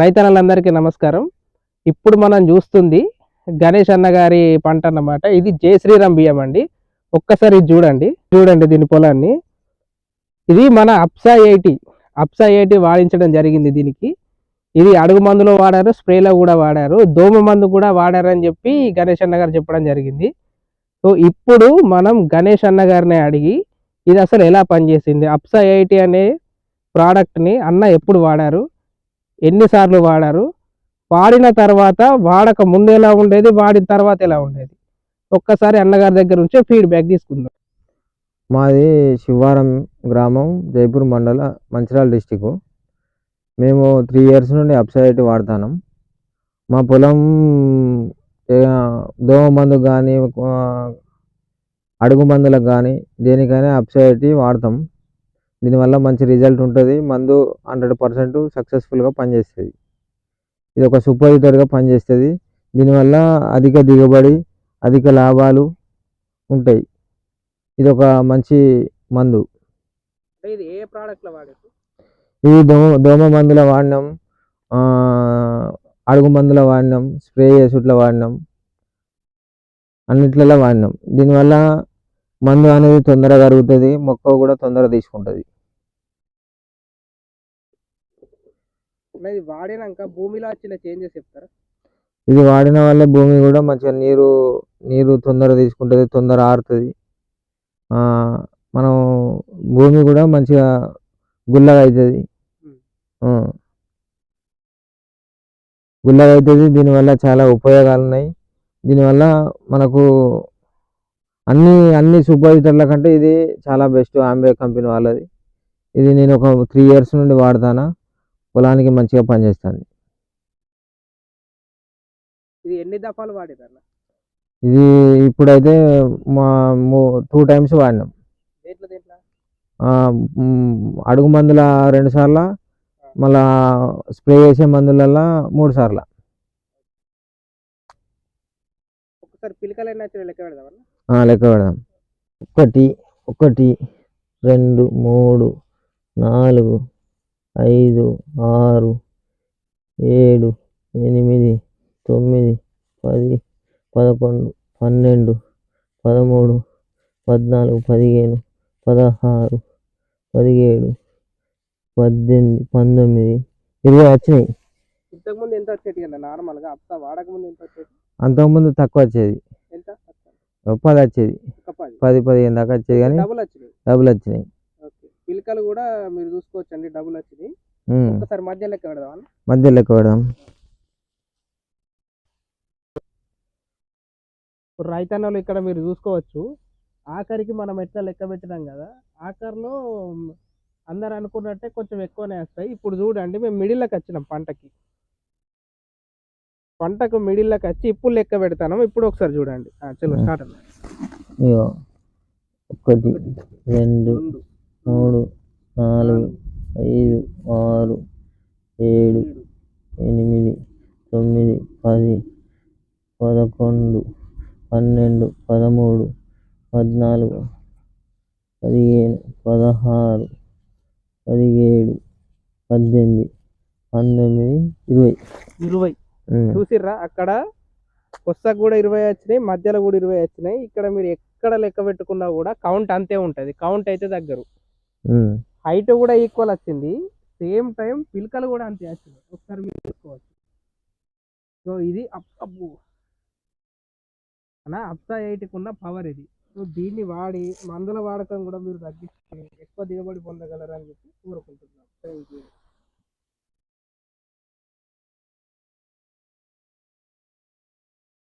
రైతన్నలందరికీ నమస్కారం. ఇప్పుడు మనం చూస్తుంది గణేష్ అన్న గారి పంట అన్నమాట. ఇది జై శ్రీరామ్ బియ్యం అండి. ఒక్కసారి చూడండి. చూడండి దీని పొలాన్ని. ఇది మన అప్సా ఎయిటీ. అప్సా ఎయిటీ వాడించడం జరిగింది దీనికి. ఇది అడుగు మందులో వాడారు స్ప్రేలో కూడా వాడారు దోమ మందు కూడా వాడారని చెప్పి గణేష్ అన్న గారు చెప్పడం జరిగింది. సో ఇప్పుడు మనం గణేష్ అన్న గారిని అడిగి ఇది అసలు ఎలా పనిచేసింది? అప్సా ఎయిటీ అనే ప్రోడక్ట్ని అన్న ఎప్పుడు వాడారు? ఎన్నిసార్లు వాడారు? వాడిన తర్వాత వాడక ముందు ఎలా ఉండేది? వాడిన తర్వాత ఎలా ఉండేది? ఒక్కసారి అన్నగారి దగ్గర నుంచే ఫీడ్బ్యాక్ తీసుకుందాం. మాది శివారం గ్రామం జైపూర్ మండల మంచిర్యాల డిస్టిక్ మేము త్రీ ఇయర్స్ నుండి అప్సైట్ వాడతాం మా పొలం దోమ మందు కానీ అడుగు మందులకు కానీ దేనికైనా అప్సైట్ వాడతాం. దీనివల్ల మంచి రిజల్ట్ ఉంటుంది. మందు హండ్రెడ్ పర్సెంట్ సక్సెస్ఫుల్గా పనిచేస్తుంది. ఇది ఒక సూపర్ పనిచేస్తుంది. దీనివల్ల అధిక దిగుబడి అధిక లాభాలు ఉంటాయి. ఇది ఒక మంచి మందు. ఇది ఏ ప్రోడక్ట్లో వాడారు ఇది దోమ దోమ మందుల వాడినాం అడుగు మందుల వాడినాం స్ప్రే చేసుట్ల వాడినాం అన్నిట్లలో వాడినాం దీనివల్ల మందు అనేది తొందరగా అరుగుతుంది మొక్క కూడా తొందరగా తీసుకుంటుంది. ఇది వాడినాక భూమిలో వచ్చిన చేంజెస్ చెప్తారా? ఇది వాడిన వల్ల భూమి కూడా మంచిగా నీరు నీరు తొందర తీసుకుంటుంది తొందర ఆరుతుంది. మనం భూమి కూడా మంచిగా గుల్లగా అవుతుంది. గుల్లగా అవుతుంది దీనివల్ల చాలా ఉపయోగాలు ఉన్నాయి దీనివల్ల మనకు అన్ని అన్ని సూపర్వైజర్ల కంటే ఇది చాలా బెస్ట్ ఆంబే కంపెనీ వాళ్ళది. ఇది నేను ఒక త్రీ ఇయర్స్ నుండి వాడతానా. పొలానికి మంచిగా పనిచేస్తుంది. ఇది ఎన్ని దఫాలు అన్న ఇది ఇప్పుడైతే మా టూ టైమ్స్ వాడినాం. అడుగు మందుల రెండు సార్ల మళ్ళా స్ప్రే చేసే మందులల్లో మూడు సార్ల. లెక్క పెడదాం. ఒకటి ఒకటి రెండు మూడు నాలుగు ఐదు ఆరు ఏడు ఎనిమిది తొమ్మిది పది పదకొండు పన్నెండు పదమూడు పద్నాలుగు పదిహేను పదహారు పదిహేడు పద్దెనిమిది పంతొమ్మిది. ఇరవై వచ్చినాయి. ఇంతకుముందు ఎంత వచ్చేటి అన్న? నార్మల్గా అప్సా వాడక ముందు ఎంత వచ్చేది అంతకుముందు తక్కువ వచ్చేది. ఎంత? పది వచ్చేది. పది. పది పదిహేను దాకా వచ్చేది కానీ డబుల్ వచ్చినాయి. డబ్బులు వచ్చినాయి. ఓకే పిలకలు కూడా మీరు చూసుకోవచ్చండి డబుల్ ఉమ్. ఒకసారి మధ్య లెక్క పెడదామన్న మధ్య లెక్క పెడదాం. ఇప్పుడు రైతన్నలు ఇక్కడ మీరు చూసుకోవచ్చు. ఆఖరికి మనం ఎట్లా లెక్క పెట్టినాం కదా ఆఖరిలో అందరు అనుకున్నట్టే కొంచెం ఎక్కువనే వస్తాయి. ఇప్పుడు చూడండి మేము మిడిల్లోకి వచ్చినాం పంటకి. పంటకు మిడిల్లోకి వచ్చి ఇప్పుడు లెక్క పెడతాను. ఇప్పుడు ఒకసారి చూడండి. ఆ, చలో స్టార్ట్ ఒకటి రెండు. మూడు నాలుగు ఐదు ఆరు ఏడు ఎనిమిది తొమ్మిది పది పదకొండు పన్నెండు పదమూడు పద్నాలుగు పదిహేను పదహారు పదిహేడు పద్దెనిమిది పంతొమ్మిది ఇరవై ఇరవై. చూసిర్రా అక్కడ కొత్తకు కూడా ఇరవై వచ్చినాయి మధ్యలో కూడా ఇరవై వచ్చినాయి ఇక్కడ మీరు ఎక్కడ లెక్క పెట్టుకున్నా కూడా కౌంట్ అంతే ఉంటుంది కౌంట్ అయితే దగ్గరు. హైట్ కూడా ఈక్వల్ వచ్చింది. సేమ్ టైం పిలకలు కూడా అంతే వచ్చింది. ఒకసారి మీరు చూసుకోవచ్చు. సో ఇది అప్ అన్న అప్సా ఎయిట్కి ఉన్న పవర్ ఇది. సో దీన్ని వాడి మందుల వాడకం కూడా మీరు తగ్గిస్తే ఎక్కువ దిగుబడి పొందగలరని చెప్పి కోరుకుంటున్నాం. Thank you